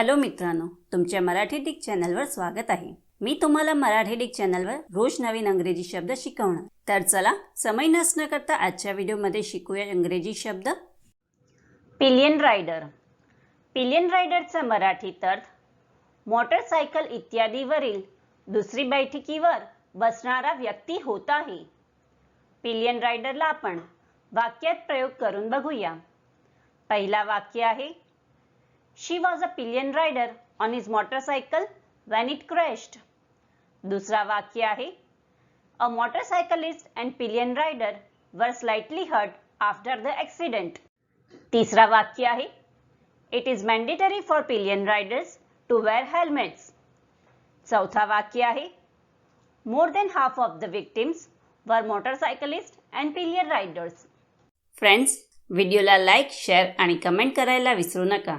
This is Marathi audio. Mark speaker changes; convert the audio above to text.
Speaker 1: हॅलो मित्रांनो तुमच्या मराठी डिक चॅनलवर स्वागत आहे. मी तुम्हाला मराठी डिक चॅनलवर रोज नवीन अंग्रेजी शब्द शिकवणार. तर चला समय नसणं करता आजच्या व्हिडिओमध्ये शिकूया इंग्रजी शब्द. Pillion rider. पिलियन रायडरचा मराठीत अर्थ मोटरसायकल इत्यादीवरील दुसरी बैठकीवर बसणारा व्यक्ती होत आहे. पिलियन रायडरला आपण वाक्यात प्रयोग करून बघूया. पहिला वाक्य आहे she was a pillion rider on his motorcycle when it crashed. दुसरा वाक्य आहे a motorcyclist and pillion rider were slightly hurt after the accident तिसरा वाक्य आहे it is mandatory for pillion riders to wear helmets चौथा वाक्य आहे more than half of the victims were motorcyclist and pillion riders friends व्हिडिओला लाईक शेअर आणि कमेंट करायला विसरू नका.